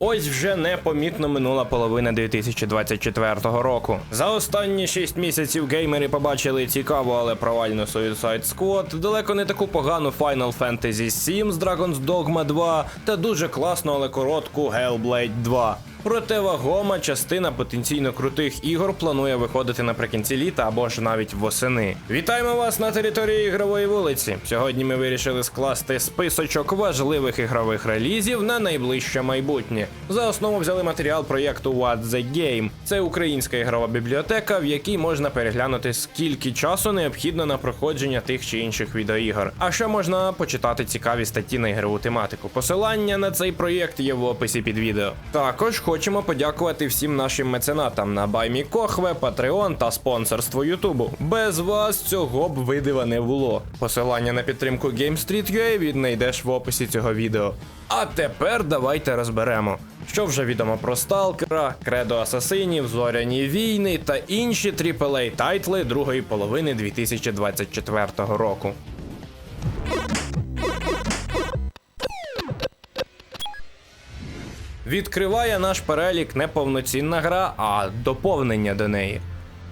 Ось вже непомітно минула половина 2024 року. За останні 6 місяців геймери побачили цікаву, але провальну Suicide Squad, далеко не таку погану Final Fantasy VII з Dragon's Dogma 2 та дуже класну, але коротку Hellblade 2. Проте вагома частина потенційно крутих ігор планує виходити наприкінці літа або ж навіть восени. Вітаємо вас на території ігрової вулиці. Сьогодні ми вирішили скласти списочок важливих ігрових релізів на найближче майбутнє. За основу взяли матеріал проєкту What the Game. Це українська ігрова бібліотека, в якій можна переглянути скільки часу необхідно на проходження тих чи інших відеоігор. А ще можна почитати цікаві статті на ігрову тематику. Посилання на цей проєкт є в описі під відео. Також хочемо подякувати всім нашим меценатам на BuyMeKochve, Patreon та спонсорство Ютубу. Без вас цього б видива не було. Посилання на підтримку GameStreet.ua віднайдеш в описі цього відео. А тепер давайте розберемо. Що вже відомо про Сталкера, Кредо Асасинів, Зоряні війни та інші AAA тайтли другої половини 2024 року. Відкриває наш перелік не повноцінна гра, а доповнення до неї.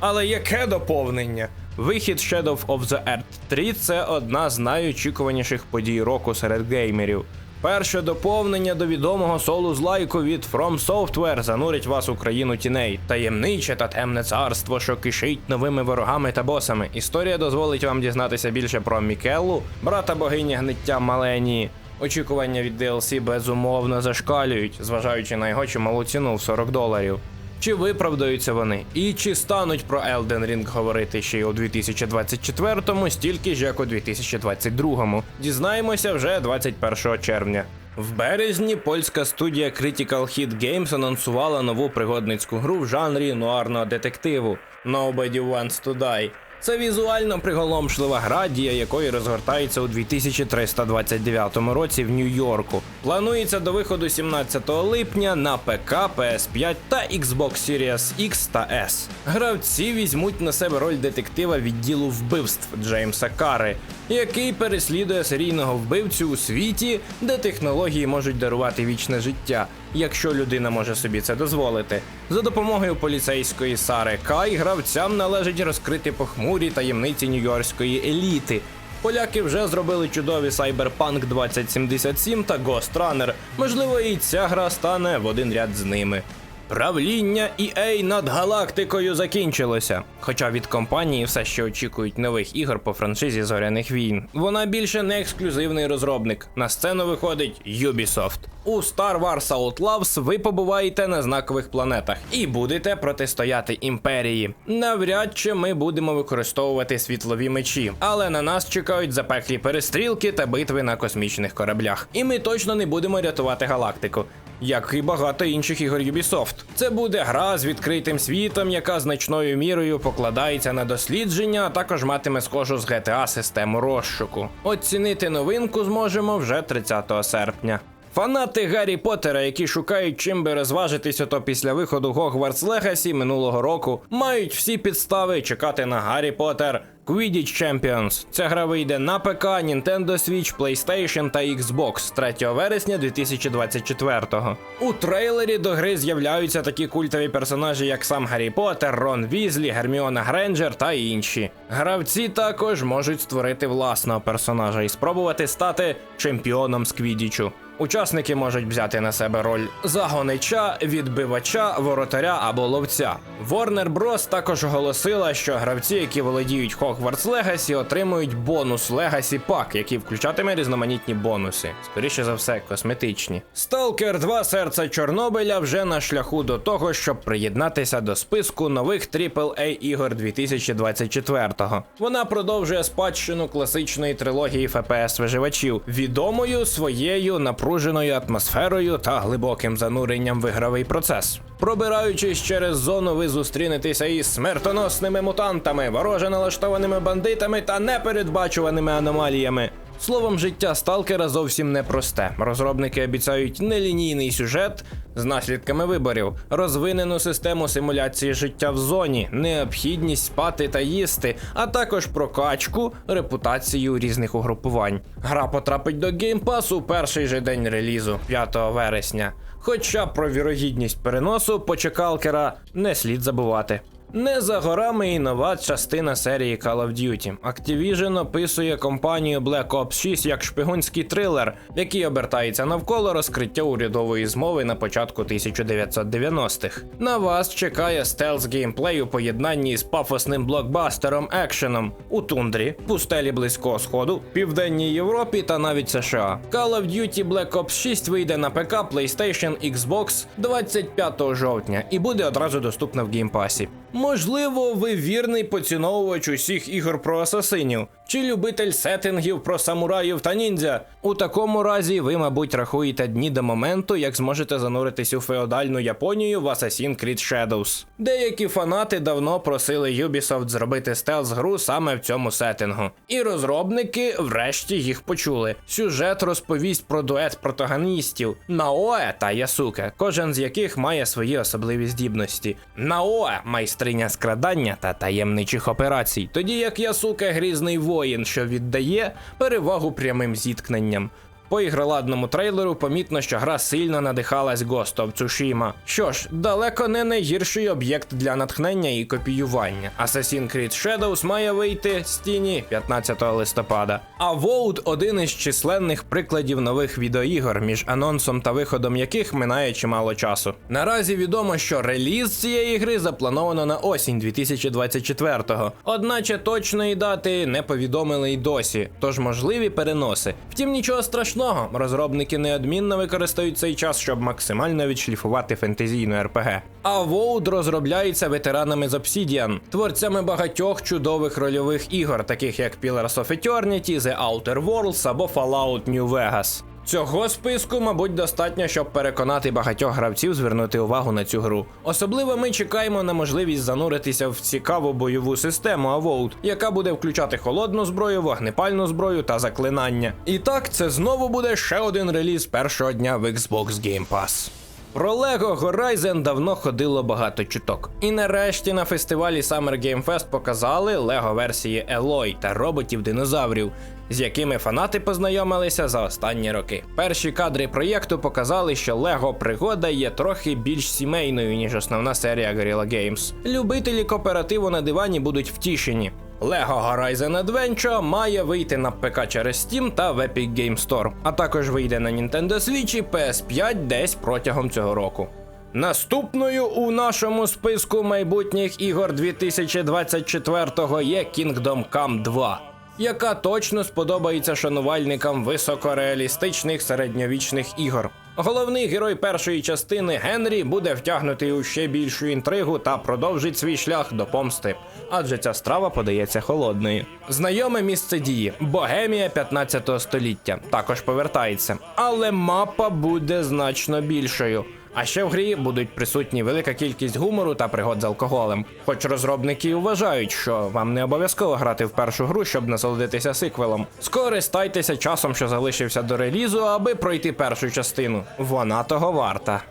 Але яке доповнення? Вихід Shadow of the Earth 3 це одна з найочікуваніших подій року серед геймерів. Перше доповнення до відомого солу з лайку від From Software занурить вас у країну тіней. Таємниче та темне царство, що кишить новими ворогами та босами. Історія дозволить вам дізнатися більше про Мікеллу, брата богині гниття Маленії. Очікування від DLC безумовно зашкалюють, зважаючи на його чималу ціну в 40 доларів. Чи виправдаються вони? І чи стануть про Elden Ring говорити ще й у 2024-му, стільки ж як у 2022-му? Дізнаємося вже 21 червня. В березні польська студія Critical Hit Games анонсувала нову пригодницьку гру в жанрі нуарного детективу Nobody Wants to Die. Це візуально приголомшлива гра, дія якої розгортається у 2329 році в Нью-Йорку. Планується до виходу 17 липня на ПК, PS5 та Xbox Series X та S. Гравці візьмуть на себе роль детектива відділу вбивств Джеймса Кари, який переслідує серійного вбивцю у світі, де технології можуть дарувати вічне життя, якщо людина може собі це дозволити. За допомогою поліцейської Сари Кай гравцям належить розкрити похмурі таємниці нью-йоркської еліти. Поляки вже зробили чудові Cyberpunk 2077 та Ghost Runner. Можливо, і ця гра стане в один ряд з ними. Правління EA над галактикою закінчилося. Хоча від компанії все ще очікують нових ігор по франшизі зоряних війн. Вона більше не ексклюзивний розробник. На сцену виходить Ubisoft. У Star Wars Outlaws ви побуваєте на знакових планетах і будете протистояти імперії. Навряд чи ми будемо використовувати світлові мечі, але на нас чекають запеклі перестрілки та битви на космічних кораблях. І ми точно не будемо рятувати галактику як і багато інших ігор Ubisoft. Це буде гра з відкритим світом, яка значною мірою покладається на дослідження, а також матиме схожу з GTA систему розшуку. Оцінити новинку зможемо вже 30 серпня. Фанати Гаррі Поттера, які шукають чим би розважитись ото після виходу Hogwarts Legacy минулого року, мають всі підстави чекати на Гаррі Поттер Quidditch Champions. Ця гра вийде на ПК, Nintendo Switch, PlayStation та Xbox 3 вересня 2024-го. У трейлері до гри з'являються такі культові персонажі, як сам Гаррі Поттер, Рон Візлі, Герміона Гренджер та інші. Гравці також можуть створити власного персонажа і спробувати стати чемпіоном з Квідічу. Учасники можуть взяти на себе роль загонича, відбивача, воротаря або ловця. Warner Bros. також оголосила, що гравці, які володіють Hogwarts Legacy, отримують бонус Legacy Pack, який включатиме різноманітні бонуси, скоріше за все, косметичні. Stalker 2 серце Чорнобиля вже на шляху до того, щоб приєднатися до списку нових AAA ігор 2024-го. Вона продовжує спадщину класичної трилогії FPS виживачів, відомою своєю напруженою атмосферою та глибоким зануренням в ігровий процес. Пробираючись через зону, ви зустрінетеся із смертоносними мутантами, вороже налаштованими бандитами та непередбачуваними аномаліями. Словом, життя сталкера зовсім непросте. Розробники обіцяють нелінійний сюжет, з наслідками виборів, розвинену систему симуляції життя в зоні, необхідність спати та їсти, а також прокачку, репутацію різних угрупувань. Гра потрапить до Pass у перший же день релізу 5 вересня. Хоча про вірогідність переносу почекалкера не слід забувати. Не за горами і нова частина серії Call of Duty. Activision описує компанію Black Ops 6 як шпигунський трилер, який обертається навколо розкриття урядової змови на початку 1990-х. На вас чекає стелс геймплей у поєднанні з пафосним блокбастером екшеном у тундрі, пустелі близького сходу, південній Європі та навіть США. Call of Duty Black Ops 6 вийде на ПК, PlayStation, Xbox 25 жовтня і буде одразу доступна в геймпасі. Можливо, ви вірний поціновувач усіх ігор про асасинів, чи любитель сеттингів про самураїв та ніндзя. У такому разі ви, мабуть, рахуєте дні до моменту, як зможете зануритись у феодальну Японію в Assassin's Creed Shadows. Деякі фанати давно просили Ubisoft зробити стелс-гру саме в цьому сеттингу. І розробники врешті їх почули. Сюжет розповість про дует протагоністів Наоe та Ясуке, кожен з яких має свої особливі здібності. Наоe майстриня скрадання та таємничих операцій, тоді як Ясуке грізний воїн, що віддає перевагу прямим зіткненням. По ігроладному трейлеру помітно, що гра сильно надихалась Ghost of. Що ж, далеко не найгірший об'єкт для натхнення і копіювання. Assassin's Creed Shadows має вийти з тіні 15 листопада. А Void – один із численних прикладів нових відеоігор, між анонсом та виходом яких минає чимало часу. Наразі відомо, що реліз цієї гри заплановано на осінь 2024-го. Одначе точної дати не повідомили й досі, тож можливі переноси. Втім, нічого страшного, розробники неодмінно використають цей час, щоб максимально відшліфувати фентезійну РПГ. А Воуд розробляється ветеранами з Obsidian, творцями багатьох чудових рольових ігор, таких як Pillars of Eternity, The Outer Worlds або Fallout New Vegas. Цього списку, мабуть, достатньо, щоб переконати багатьох гравців звернути увагу на цю гру. Особливо ми чекаємо на можливість зануритися в цікаву бойову систему Avowed, яка буде включати холодну зброю, вогнепальну зброю та заклинання. І так, це знову буде ще один реліз першого дня в Xbox Game Pass. Про Lego Horizon давно ходило багато чуток. І нарешті на фестивалі Summer Game Fest показали Lego версії Eloy та роботів-динозаврів, з якими фанати познайомилися за останні роки. Перші кадри проєкту показали, що Lego пригода є трохи більш сімейною, ніж основна серія Guerrilla Games. Любителі кооперативу на дивані будуть втішені. Lego Horizon Adventure має вийти на ПК через Steam та в Epic Game Store, а також вийде на Nintendo Switch і PS5 десь протягом цього року. Наступною у нашому списку майбутніх ігор 2024-го є Kingdom Come 2, яка точно сподобається шанувальникам високореалістичних середньовічних ігор. Головний герой першої частини Генрі буде втягнутий у ще більшу інтригу та продовжить свій шлях до помсти, адже ця страва подається холодною. Знайоме місце дії Богемія 15 століття також повертається, але мапа буде значно більшою. А ще в грі будуть присутні велика кількість гумору та пригод з алкоголем. Хоч розробники і вважають, що вам не обов'язково грати в першу гру, щоб насолодитися сиквелом. Скористайтеся часом, що залишився до релізу, аби пройти першу частину. Вона того варта.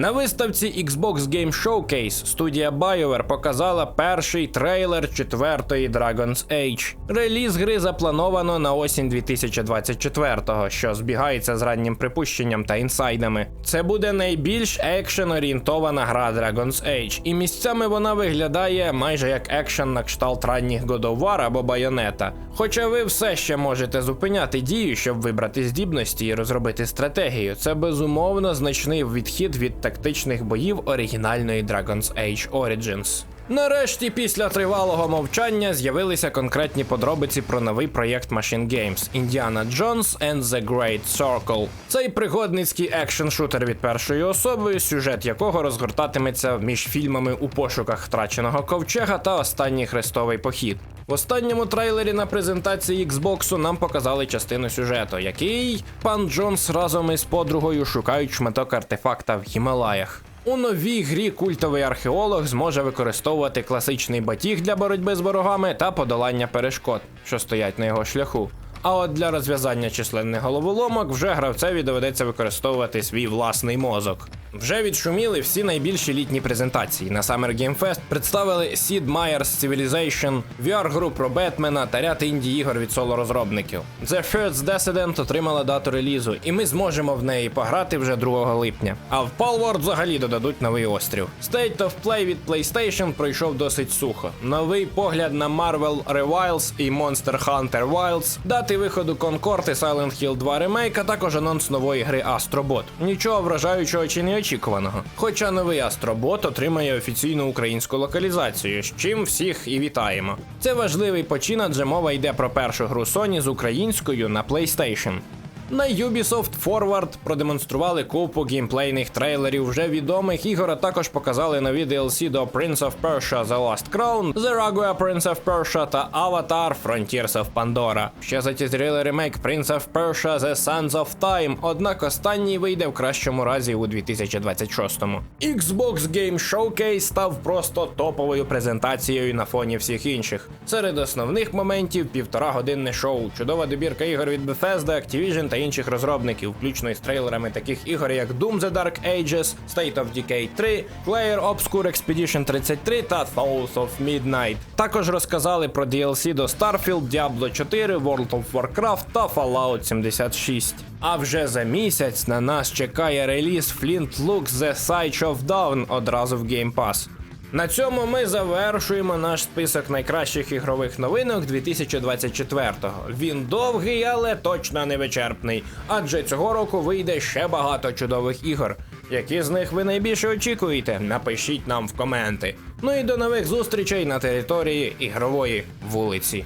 На виставці Xbox Game Showcase студія BioWare показала перший трейлер четвертої Dragon's Age. Реліз гри заплановано на осінь 2024-го, що збігається з раннім припущенням та інсайдами. Це буде найбільш екшен-орієнтована гра Dragon's Age, і місцями вона виглядає майже як екшен на кшталт ранніх God of War або Байонета. Хоча ви все ще можете зупиняти дію, щоб вибрати здібності і розробити стратегію. Це безумовно значний відхід від тактичних боїв оригінальної Dragon's Age Origins. Нарешті, після тривалого мовчання, з'явилися конкретні подробиці про новий проєкт Machine Games Indiana Jones and the Great Circle. Цей пригодницький екшн-шутер від першої особи, сюжет якого розгортатиметься між фільмами у пошуках втраченого ковчега та останній хрестовий похід. В останньому трейлері на презентації Xbox нам показали частину сюжету, який пан Джонс разом із подругою шукають шматок артефакта в Гімалаях. У новій грі культовий археолог зможе використовувати класичний батіг для боротьби з ворогами та подолання перешкод, що стоять на його шляху. А от для розв'язання численних головоломок вже гравцеві доведеться використовувати свій власний мозок. Вже відшуміли всі найбільші літні презентації. На Summer Game Fest представили Sid Meier's Civilization, VR-гру про Бетмена та ряд інді ігор від соло-розробників. The First Dissident отримала дату релізу, і ми зможемо в неї пограти вже 2 липня. А в Palworld взагалі додадуть новий острів. State of Play від PlayStation пройшов досить сухо. Новий погляд на Marvel Revils і Monster Hunter Wilds, дати виходу Concord і Silent Hill 2 ремейк, а також анонс нової гри Astrobot. Нічого вражаючого чи неочікуваного. Хоча новий Астробот отримає офіційну українську локалізацію, з чим всіх і вітаємо. Це важливий почин, адже мова йде про першу гру Sony з українською на PlayStation. На Ubisoft Forward продемонстрували купу геймплейних трейлерів вже відомих ігор, а також показали нові DLC до Prince of Persia The Last Crown, The Ragua Prince of Persia та Avatar Frontiers of Pandora. Ще затізрили ремейк Prince of Persia The Sands of Time, однак останній вийде в кращому разі у 2026-му. Xbox Game Showcase став просто топовою презентацією на фоні всіх інших. Серед основних моментів півтора годинне шоу, чудова добірка ігор від Bethesda, Activision та інших розробників, включно із трейлерами таких ігор, як Doom The Dark Ages, State of Decay 3, Player Obscure Expedition 33 та Souls of Midnight. Також розказали про DLC до Starfield, Diablo 4, World of Warcraft та Fallout 76. А вже за місяць на нас чекає реліз Flintlook The Siege of Dawn одразу в Game Pass. На цьому ми завершуємо наш список найкращих ігрових новинок 2024-го. Він довгий, але точно не вичерпний. Адже цього року вийде ще багато чудових ігор. Які з них ви найбільше очікуєте? Напишіть нам в коменти. Ну і до нових зустрічей на території ігрової вулиці.